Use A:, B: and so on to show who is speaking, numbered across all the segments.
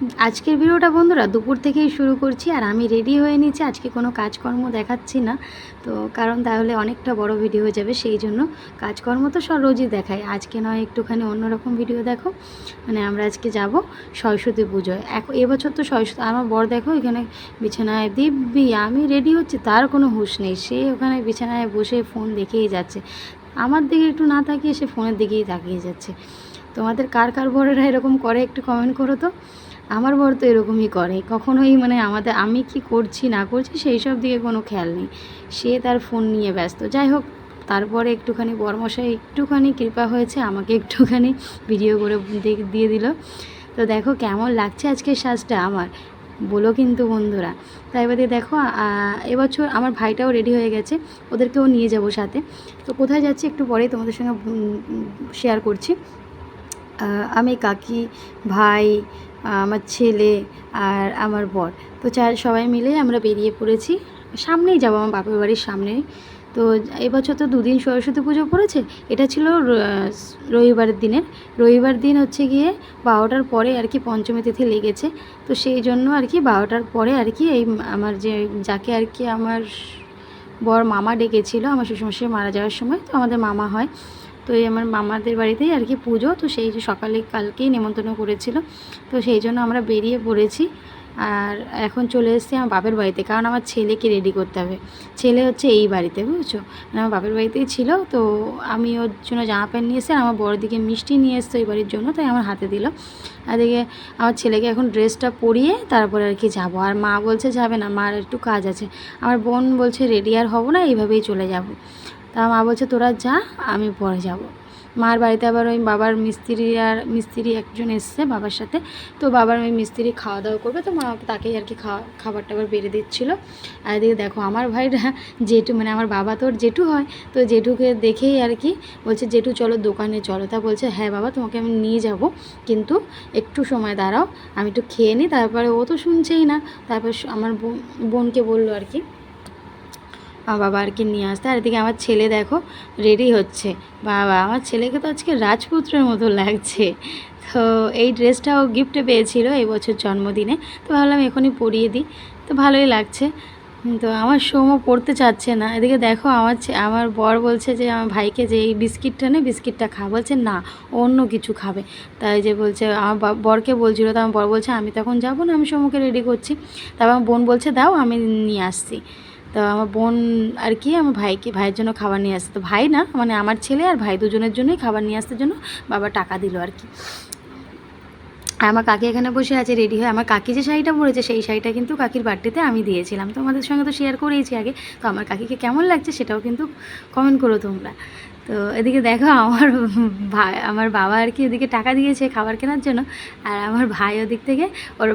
A: আজকের ভিডিওটা বন্ধুরা দুপুর থেকেই শুরু করছি আর আমি রেডি হয়ে নিচ্ছি আজকে কোনো কাজকর্ম দেখাচ্ছি না। তো কারণ তাহলে অনেকটা বড় ভিডিও হয়ে যাবে, সেই জন্য কাজকর্ম তো সব রোজই দেখাই। আজকে নয়, একটুখানি অন্যরকম ভিডিও দেখো। মানে আমরা আজকে যাব সরস্বতী পুজোয়। এখন এবছর তো সরস্বতী, আমার বর দেখো এখানে বিছানায়, দিব্যি, আমি রেডি হচ্ছি। তার কোনো হুঁশ নেই। সে ওখানে বিছানায় বসে ফোন দেখেই যাচ্ছে। আমার দিকে একটু না তাকিয়ে সে ফোনের দিকেই তাকিয়ে যাচ্ছে। তোমাদের কার কার বরেরা এরকম করে একটু কমেন্ট করো তো। আমার বর তো এরকমই করে। কখনোই মানে আমাদের, আমি কি করছি, না করছি, সেই সব দিকে কোনো খেয়াল নেই। সে তার ফোন নিয়ে ব্যস্ত। যাই হোক, তারপরে একটুখানি বরমশাই একটুখানি কৃপা হয়েছে, আমাকে একটুখানি ভিডিও করে দিয়ে- দিল। তো দেখো কেমন লাগছে আজকের সাজটা আমার। বলো কিন্তু বন্ধুরা। তাই এবারে দেখো এবছর আমার ভাইটাও রেডি হয়ে গেছে, ওদেরকেও নিয়ে যাব সাথে। তো কোথায় যাচ্ছি একটু পরে তোমাদের সঙ্গে শেয়ার করছি। আমি কাকি, ভাই, আমার ছেলে আর আমার বর। তো চার সবাই মিলে আমরা বেরিয়ে পড়েছি। সামনেই যাব আমার বাপের বাড়ির সামনেই তো এবছর তো দুদিন সরস্বতী পুজো পড়েছে। এটা ছিল রবিবারের দিনের। রবিবার দিন হচ্ছে গিয়ে বারোটার পরে আর কি পঞ্চমী তিথি লেগেছে। তো সেই জন্য আর কি বারোটার পরে আর কি এই আমার যে, যাকে আর কি আমার বর মামা ডেকেছিল, আমার শ্বশুরমশাই মারা যাওয়ার সময়, তো আমাদের মামা হয়। তো এই আমার মামাদের বাড়িতেই আর কি পুজো। তো সেই সকালে কালকেই নেমন্তন্ন করেছিল। তো সেই জন্য আমরা বেরিয়ে পড়েছি। আর এখন চলে এসেছি আমার বাপের বাড়িতে। কারণ আমার ছেলেকে রেডি করতে হবে। ছেলে হচ্ছে এই বাড়িতে, বুঝছ? মানে আমার বাপের বাড়িতেই ছিল। তো আমি ওর জন্য জামা প্যান্ট নিয়ে এসে আমার বড় দিকে মিষ্টি নিয়ে এসছে ওই বাড়ির জন্য, তাই আমার হাতে দিল। এদিকে আমার ছেলেকে এখন ড্রেসটা পরিয়ে তারপরে আর কি যাব। আর মা বলছে, যাবে না, মার একটু কাজ আছে। আমার বোন বলছে, রেডি আর হব না, এইভাবেই চলে যাব। তা মা বলছে, তোরা যা, আমি পরে যাব। মার বাড়িতে আবার ওই বাবার মিস্ত্রি আর মিস্ত্রি একজন এসছে বাবার সাথে। তো বাবার ওই মিস্ত্রি খাওয়া দাওয়া করবে, তো মা তাকেই আর কি খাওয়া খাবার টাবার বেড়ে দিচ্ছিল। আর এদিকে দেখো, আমার ভাইরা জেঠু মানে আমার বাবা তোর জেঠু হয়, তো জেঠুকে দেখেই আর কি বলছে, জেঠু, চলো দোকানে চলো। তা বলছে হ্যাঁ বাবা, তোমাকে আমি নিয়ে যাব, কিন্তু একটু সময় দাঁড়াও, আমি একটু খেয়ে নিই। তারপরে ও তো শুনছেই না। তারপর আমার বোন, বোনকে বলল আর কি আমার বাবা আর কি নিয়ে আসতে। আর এদিকে আমার ছেলে দেখো রেডি হচ্ছে। বাবা, আমার ছেলেকে তো আজকে রাজপুত্রের মতো লাগছে। তো এই ড্রেসটাও গিফটে পেয়েছিল এই বছর জন্মদিনে। তো ভাবলাম এখনই পরিয়ে দিই। তো ভালোই লাগছে। তো আমার সৌম্য পড়তে চাচ্ছে না। এদিকে দেখো, আমার আমার বর বলছে যে, আমার ভাইকে যে এই বিস্কিটটা নে, বিস্কিটটা খা। বলছে, না অন্য কিছু খাবে। তাই যে বলছে, আমার বরকে বলছিল, তো আমার বর বলছে, আমি তখন যাব না, আমি সৌম্যকে রেডি করছি। তারপর আমার বোন বলছে, দাও, আমি নিয়ে আসছি। তো আমার বোন আর কি, আমার ভাইকে, ভাইয়ের জন্য খাবার নিয়ে আসতে ভাই না মানে আমার ছেলে আর ভাই দুজনের জন্যই খাবার নিয়ে আসার জন্য বাবা টাকা দিল আর কি। আমার কাকি এখানে বসে আছে রেডি হয়ে আমার কাকি যে শাড়িটা পরেছে, সেই শাড়িটা কিন্তু কাকির বার্থডেতে আমি দিয়েছিলাম। তোমাদের সঙ্গে তো শেয়ার করেইছি আগে। তো আমার কাকিকে কেমন লাগছে সেটাও কিন্তু কমেন্ট করো তোমরা। তো এদিকে দেখো আমার ভাই, আমার বাবা আর কি এদিকে টাকা দিয়েছে খাবার কেনার জন্য। আর আমার ভাই ওদিক থেকে, ওর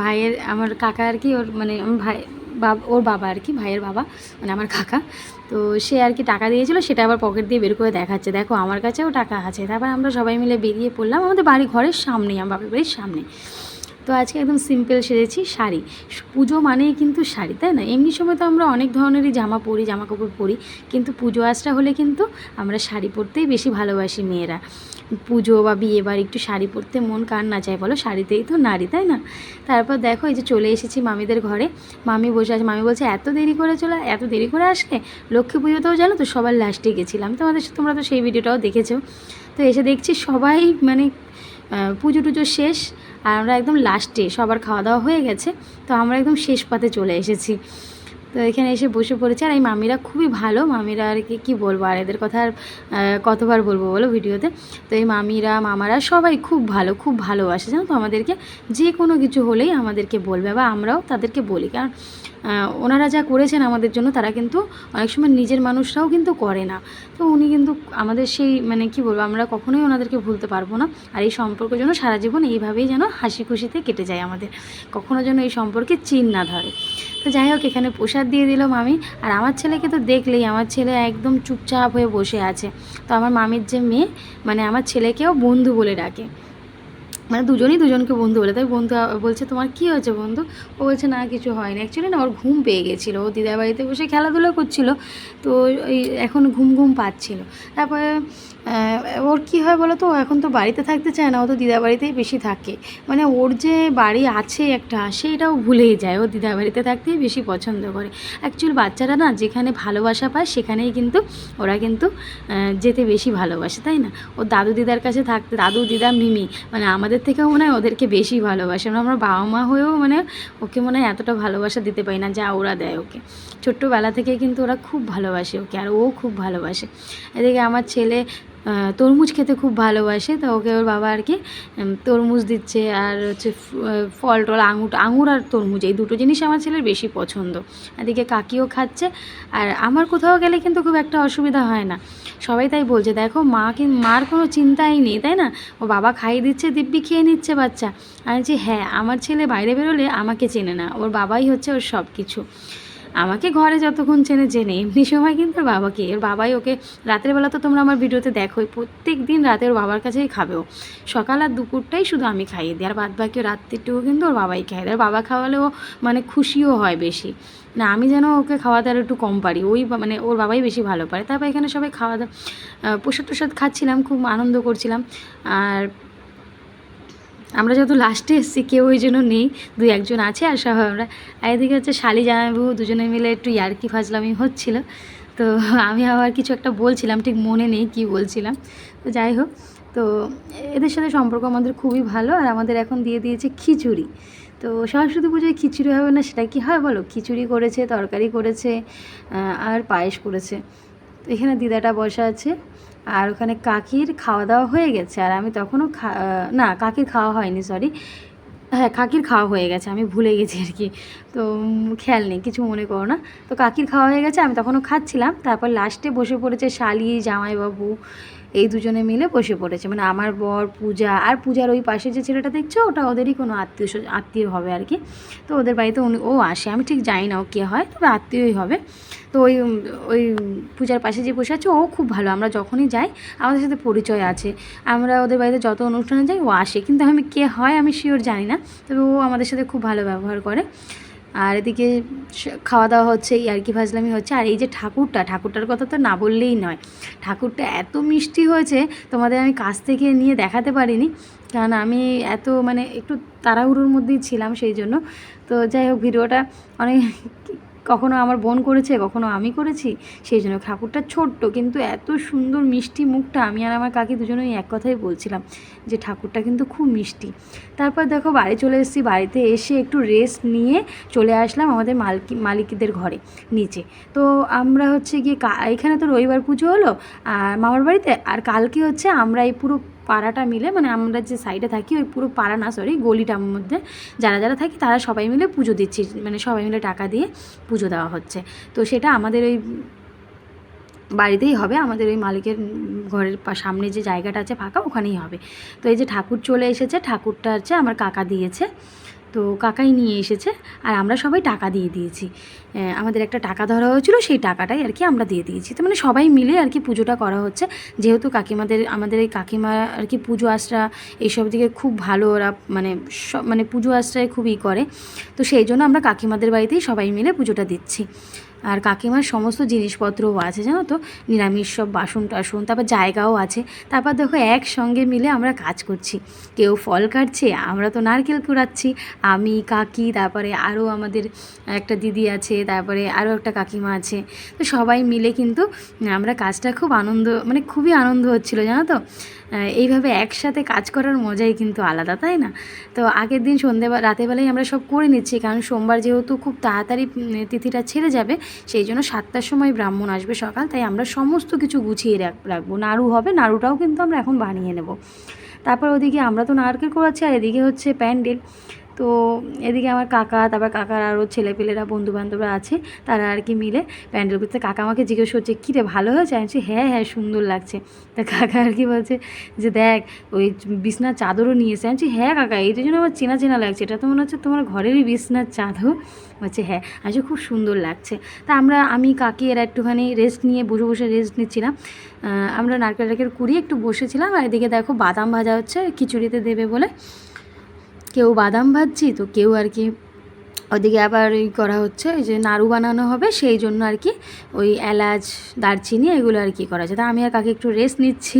A: ভাইয়ের, আমার কাকা আর কি ওর মানে ভাই ওর বাবা আর কি, ভাইয়ের বাবা মানে আমার কাকা। তো সে আর কি টাকা দিয়েছিল, সেটা আবার পকেট দিয়ে বের করে দেখাচ্ছে। দেখো, আমার কাছেও টাকা আছে। তারপর আমরা সবাই মিলে বেরিয়ে পড়লাম। আমাদের বাড়ি ঘরের সামনেই, আমার বাপের বাড়ির সামনে। তো আজকে একদম সিম্পল সেরেছি শাড়ি। পুজো মানেই কিন্তু শাড়ি, তাই না? এমনি সময় তো আমরা অনেক ধরনেরই জামা পরি জামা কাপড় পরি, কিন্তু পুজো আজটা হলে কিন্তু আমরা শাড়ি পরতেই বেশি ভালোবাসি মেয়েরা। পুজো বা বিয়ে বাড়ি একটু শাড়ি পরতে মন কার না চায় বলো? শাড়িতেই তো নারী, তাই না? তারপর দেখো এই যে চলে এসেছি মামিদের ঘরে। মামি বসে আছে, মামি বলছে, এত দেরি করে চলে, এত দেরি করে আসলে? লক্ষ্মী পুজোতেও জানো তো সবার লাস্টে গেছিলাম। তোমাদের তোমরা তো সেই ভিডিওটাও দেখেছ। তো এসে দেখছি সবাই মানে পুজো টুজো শেষ। আর আমরা একদম লাস্টে সবার খাওয়া দাওয়া হয়ে গেছে, তো আমরা একদম শেষ পাতে চলে এসেছি। তো এখানে এসে বসে পড়েছে আর এই মামিরা খুবই ভালো। মামিরা আর কি, কী বলব? আর এদের কথা আর কতবার বলব বলো ভিডিওতে? তো এই মামিরা, মামারা সবাই খুব ভালো, খুব ভালোবাসে। জানো তো আমাদেরকে? যে কোনো কিছু হলেই আমাদেরকে বলবে বা আমরাও তাদেরকে বলি। কারণ ওনারা যা করেছেন আমাদের জন্য তারা কিন্তু অনেক সময় নিজের মানুষরাও কিন্তু করে না। তো উনি কিন্তু আমাদের সেই মানে কি বলব? আমরা কখনোই ওনাদেরকে ভুলতে পারব না। আর এই সম্পর্ক যেন সারা জীবন এইভাবেই যেন হাসি খুশিতে কেটে যায় আমাদের। কখনো যেন এই সম্পর্কে চিন না ধরে। তো যাই হোক, এখানে প্রসাদ দিয়ে দিল মামি। আর আমার ছেলেকে তো দেখলেই, আমার ছেলে একদম চুপচাপ হয়ে বসে আছে। তো আমার মামির যে মেয়ে মানে আমার ছেলেকেও বন্ধু বলে ডাকে। মানে দুজনেই দুজনকে বন্ধু বলে। তাই বন্ধু বলছে, তোমার কি হয়েছে বন্ধু? ও বলছে, না, কিছু হয়নি। অ্যাকচুয়ালি না, ওর ঘুম পেয়ে গেছিল। ও দিদার বাড়িতে বসে খেলাধুলা করছিল। তো এখন ঘুম ঘুম পাচ্ছিল। তারপরে ওর কী হয় বলো তো এখন তো বাড়িতে থাকতে চায় না, ও তো দিদা বাড়িতেই বেশি থাকে। মানে ওর যে বাড়ি আছে একটা, সেইটাও ভুলেই যায়। ও দিদা বাড়িতে থাকতেই বেশি পছন্দ করে। অ্যাকচুয়ালি বাচ্চারা না, যেখানে ভালোবাসা পায়, সেখানেই কিন্তু ওরা কিন্তু যেতে বেশি ভালোবাসে, তাই না? ও দাদু দিদার কাছে থাকতে, দাদু দিদা মিমি মানে আমাদের থেকেও মনে হয় ওদেরকে বেশি ভালোবাসে। মানে আমরা বাবা মা হয়েও মানে ওকে মনে হয় এতটা ভালোবাসা দিতে পারি না, যা ওরা দেয় ওকে। ছোট্টবেলা থেকে কিন্তু ওরা খুব ভালোবাসে ওকে, আর ও খুব ভালোবাসে। এদিকে আমার ছেলে তরমুজ খেতে খুব ভালোবাসে, তো ওকে ওর বাবা আর কি তরমুজ দিচ্ছে আর হচ্ছে ফল টল, আঙুর আঙুর আর তরমুজ, এই দুটো জিনিস আমার ছেলের বেশি পছন্দ। এদিকে কাকিও খাচ্ছে আর আমার কোথাও গেলে কিন্তু খুব একটা অসুবিধা হয় না। সবাই তাই বলছে, দেখো, মা কি, মার কোনো চিন্তাই নেই, তাই না? ও বাবা খাইয়ে দিচ্ছে, দিব্যি খেয়ে নিচ্ছে বাচ্চা। আমি বলছি হ্যাঁ আমার ছেলে বাইরে বেরোলে আমাকে চেনে না, ওর বাবাই হচ্ছে ওর সব কিছু আমাকে ঘরে যতক্ষণ চেনে, জেনে। এমনি সময় কিন্তু বাবাকে। ওর বাবাই ওকে, রাতের বেলা তো তোমরা আমার ভিডিওতে দেখোই, প্রত্যেক দিন রাতে ওর বাবার কাছেই খাবে ও সকাল আর দুপুরটাই শুধু আমি খাইয়ে দিই। আর বাদ বাকি রাত্রিটুকু কিন্তু ওর বাবাই খাই দেয়। আর বাবা খাওয়ালে ও মানে খুশিও হয় বেশি। না, আমি যেন ওকে খাওয়াতে আর একটু কম পারি। ওই মানে ওর বাবাই বেশি ভালো পারে। তারপর এখানে সবাই খাওয়া দাওয়া প্রসাদ টসাদ খাচ্ছিলাম, খুব আনন্দ করছিলাম। আর আমরা যেহেতু লাস্টে এসেছি, কেউ ওই জন্য নেই, দুই একজন আছে আর সব আমরা। আর এদিকে হচ্ছে শালি জামাইবাবু দুজনে মিলে একটু ইয়ার্কি ফাজলামি হচ্ছিল। তো আমি আবার কিছু একটা বলছিলাম, ঠিক মনে নেই কি বলছিলাম। তো যাই হোক, তো এদের সাথে সম্পর্ক আমাদের খুবই ভালো আর আমাদের এখন দিয়ে দিয়েছে খিচুড়ি। তো সরস্বতী পুজোয় খিচুড়ি হবে না সেটা কি হয় বলো? খিচুড়ি করেছে, তরকারি করেছে আর পায়েস করেছে। এখানে দিদাটা বসে আছে, আর ওখানে কাকির খাওয়া দাওয়া হয়ে গেছে, আর আমি তখনও না, কাকির খাওয়া হয়নি সরি হ্যাঁ কাকির খাওয়া হয়ে গেছে, আমি ভুলে গেছি আর কি। তো খেয়াল নেই, কিছু মনে করো না। তো কাকির খাওয়া হয়ে গেছে, আমি তখনও খাচ্ছিলাম, তারপর লাস্টে বসে পড়েছে শালি, জামাইবাবু এই দুজনে মিলে বসে পড়েছে। মানে আমার বর, পূজা আর পূজার ওই পাশে যে ছেলেটা দেখছ, ওটা ওদেরই কোনো আত্মীয় আত্মীয় হবে আর কি। তো ওদের বাড়িতে উনি, ও আসে। আমি ঠিক জানি না ও কে হয়, তবে আত্মীয়ই হবে। তো ওই ওই পূজার পাশে যে বসে আছে, ও খুব ভালো। আমরা যখনই যাই, আমাদের সাথে পরিচয় আছে। আমরা ওদের বাড়িতে যত অনুষ্ঠানে যাই, ও আসে। কিন্তু আমি কে হয়, আমি শিওর জানি না। তবে ও আমাদের সাথে খুব ভালো ব্যবহার করে। আর এদিকে খাওয়া দাওয়া হচ্ছে, ইয়ার্কি ভাজলামি হচ্ছে, আর এই যে ঠাকুরটা, ঠাকুরটার কথা তো না বললেই নয়। ঠাকুরটা এত মিষ্টি হয়েছে, তোমাদের আমি কাছ থেকে নিয়ে দেখাতে পারিনি, কারণ আমি এত মানে একটু তাড়াহুড়োর মধ্যেই ছিলাম সেই জন্য। তো যাই হোক, ভিডিওটা অনেক কখনো আমার বোন করেছে, কখনো আমি করেছি, সেই জন্য ঠাকুরটা ছোট্ট, কিন্তু এত সুন্দর মিষ্টি মুখটা আমি আর আমার কাকি দুজনেই এক কথাই বলছিলাম যে ঠাকুরটা কিন্তু খুব মিষ্টি। তারপর দেখো বাড়ি চলে এসেছি, বাড়িতে এসে একটু রেস্ট নিয়ে চলে আসলাম আমাদের মালকি, মালিকদের ঘরে, নিচে। তো আমরা হচ্ছে গিয়ে এখানে তো রবিবার পুজো হলো, আর মামার বাড়িতে, আর কালকে হচ্ছে আমরা এই পুরো পাড়াটা মিলে মানে আমরা যে সাইডে থাকি, ওই পুরো পাড়া না সরি গলিটার মধ্যে যারা যারা থাকি, তারা সবাই মিলে পুজো দিচ্ছি মানে সবাই মিলে টাকা দিয়ে পুজো দেওয়া হচ্ছে। তো সেটা আমাদের ওই বাড়িতেই হবে, আমাদের ওই মালিকের ঘরের সামনে যে জায়গাটা আছে ফাঁকা, ওখানেই হবে। তো এই যে ঠাকুর চলে এসেছে, ঠাকুরটা হচ্ছে আমার কাকা দিয়েছে। তো কাকাই নিয়ে এসেছে আর আমরা সবাই টাকা দিয়ে দিয়েছি। আমাদের একটা টাকা ধরা হয়েছিল, সেই টাকাটাই আর কি আমরা দিয়ে দিয়েছি। তো মানে সবাই মিলে আর কি পুজোটা করা হচ্ছে। যেহেতু কাকিমাদের, আমাদের এই কাকিমা আর কি পুজো আশ্রা এইসব দিকে খুব ভালো ওরা মানে সব মানে পুজো আশ্রায় খুবই করে। তো সেই জন্য আমরা কাকিমাদের বাড়িতেই সবাই মিলে পুজোটা দিচ্ছি। আর কাকিমার সমস্ত জিনিসপত্রও আছে, জানো তো? নিরামিষ সব বাসন টাসন, তারপর জায়গাও আছে। তারপর দেখো একসঙ্গে মিলে আমরা কাজ করছি। কেউ ফল কাটছে, আমরা তো নারকেল কুড়াচ্ছি। আমি, কাকি, তারপরে আরও আমাদের একটা দিদি আছে, তারপরে আরও একটা কাকিমা আছে। তো সবাই মিলে কিন্তু আমরা কাজটা খুব আনন্দ মানে খুবই আনন্দ হচ্ছিল, জানো তো? এইভাবে একসাথে কাজ করার মজাই কিন্তু আলাদা, তাই না? তো আগের দিন সন্ধে রাতেবেলায় আমরা সব করে নিচ্ছি, কারণ সোমবার যেহেতু খুব তাড়াতাড়ি তিথিটা ছেড়ে যাবে সেই জন্য সাতটার সময় ব্রাহ্মণ আসবে সকাল, তাই আমরা সমস্ত কিছু গুছিয়ে রাখ- রাখব। নাড়ু হবে, নাড়ুটাও কিন্তু আমরা এখন বানিয়ে নেব। তারপর ওদিকে আমরা তো নারকেল করাচ্ছি আর এদিকে হচ্ছে প্যান্ডেল। তো এদিকে আমার কাকা, তারপর কাকার আরও ছেলেপেলেরা বন্ধু বান্ধবরা আছে, তারা আর কি মিলে প্যান্ডেল করতে কাকা আমাকে জিজ্ঞেস করছে, কী রে, ভালো হয়েছে? আমি হ্যাঁ হ্যাঁ সুন্দর লাগছে। তা কাকা আর কি বলছে যে, দেখ, ওই বিছনার চাদরও নিয়েছে। আমি হ্যাঁ কাকা, এইটার জন্য আমার চেনা চেনা লাগছে। এটা তো মনে হচ্ছে তোমার ঘরেরই বিছনার চাদর। বলছে হ্যাঁ আমি খুব সুন্দর লাগছে। তা আমরা, আমি, কাকি এরা একটুখানি রেস্ট নিয়ে বসে বসে রেস্ট নিচ্ছিলাম। আমরা নারকেল টারকেল কুড়িয়ে একটু বসেছিলাম। আর এদিকে দেখো বাদাম ভাজা হচ্ছে, খিচুড়িতে দেবে বলে। কেউ বাদাম ভাজছি তো কেউ আর কি ওদিকে আবার ওই করা হচ্ছে, ওই যে নাড়ু বানানো হবে, সেই জন্য আর কি ওই এলাচ, দারচিনি এগুলো আর কি করা হচ্ছে। তা আমি আর কাকে একটু রেস্ট নিচ্ছি,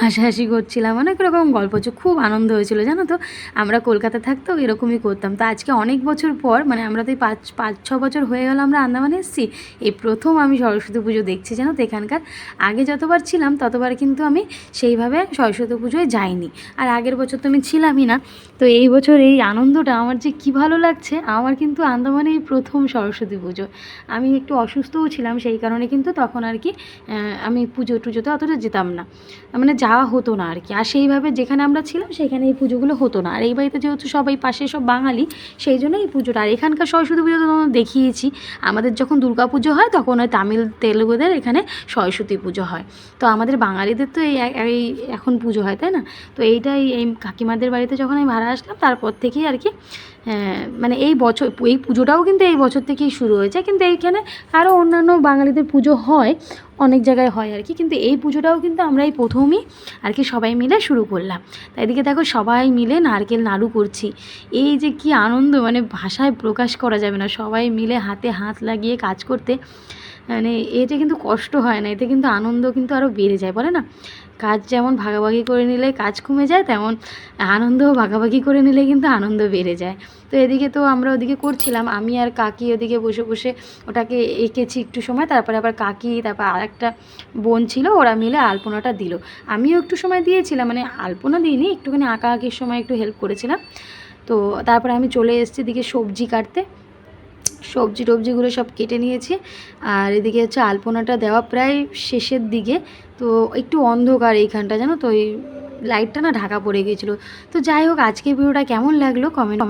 A: হাসাহাসি করছিলাম, অনেক রকম গল্প হচ্ছে, খুব আনন্দ হয়েছিল, জানো তো? আমরা কলকাতা থাকতেও এরকমই করতাম। তো আজকে অনেক বছর পর মানে আমরা তো এই পাঁচ পাঁচ, ছ বছর হয়ে গেল আমরা আন্দামানে এসেছি, এই প্রথম আমি সরস্বতী পুজো দেখছি, জানো তো এখানকার। আগে যতবার ছিলাম, ততবার কিন্তু আমি সেইভাবে সরস্বতী পুজোয় যাইনি। আর আগের বছর তো আমি ছিলামই না। তো এই বছর এই আনন্দটা আমার যে কী ভালো লাগছে, আমার কিন্তু আন্দামানে এই প্রথম সরস্বতী পুজো। আমি একটু অসুস্থও ছিলাম সেই কারণে কিন্তু তখন আর কি আমি পুজো টুজোতে অতটা যেতাম না। মানে যাওয়া হতো না আর কি। আর সেইভাবে যেখানে আমরা ছিলাম সেখানে এই পুজোগুলো হতো না। আর এই বাড়িতে যেহেতু সবাই পাশে সব বাঙালি, সেই জন্য এই পুজোটা। আর এখানকার সরস্বতী পুজো তো দেখিয়েছি। আমাদের যখন দুর্গা পুজো হয় তখন ওই তামিল, তেলেগুদের এখানে সরস্বতী পুজো হয়। তো আমাদের বাঙালিদের তো এই এই এখন পুজো হয়, তাই না? তো এইটাই এই কাকিমাদের বাড়িতে যখন আমি ভাড়া আসলাম, তারপর থেকেই আর কি মানে এই বছর, এই পুজোটাও কিন্তু এই বছর থেকেই শুরু হয়েছে, কিন্তু এইখানে আরও অন্যান্য বাঙালিদের পুজো হয়, অনেক জায়গায় হয় আর কি, কিন্তু এই পুজোটাও কিন্তু আমরা এই প্রথমই আর কি সবাই মিলে শুরু করলাম। তাই এদিকে দেখো সবাই মিলে নারকেল নাড়ু করছি। এই যে কি আনন্দ মানে ভাষায় প্রকাশ করা যাবে না, সবাই মিলে হাতে হাত লাগিয়ে কাজ করতে মানে এতে কিন্তু কষ্ট হয় না, এতে কিন্তু আনন্দ কিন্তু আরও বেড়ে যায়, বলে না? কাজ যেমন ভাগাভাগি করে নিলে কাজ কমে যায়, তেমন আনন্দও ভাগাভাগি করে নিলে কিন্তু আনন্দ বেড়ে যায়। তো এদিকে তো আমরা ওদিকে করছিলাম, আমি আর কাকি ওদিকে বসে বসে ওটাকে এঁকেছি একটু সময়, তারপরে আবার কাকি, তারপর আর একটা বোন ছিল, ওরা মিলে আলপনাটা দিল। আমিও একটু সময় দিয়েছিলাম মানে আলপনা দিইনি, একটুখানি আঁকা আঁকির সময় একটু হেল্প করেছিলাম। তো তারপরে আমি চলে এসেছি এদিকে সবজি কাটতে। সবজি টবজিগুলো সব কেটে নিয়েছি। আর এদিকে হচ্ছে আলপনাটা দেওয়া প্রায় শেষের দিকে। তো একটু অন্ধকার এইখানটা, জানো তো? ওই লাইটটা না ঢাকা পড়ে গিয়েছিল। তো যাই হোক আজকে ভিডিওটা কেমন লাগল? কমেন্ট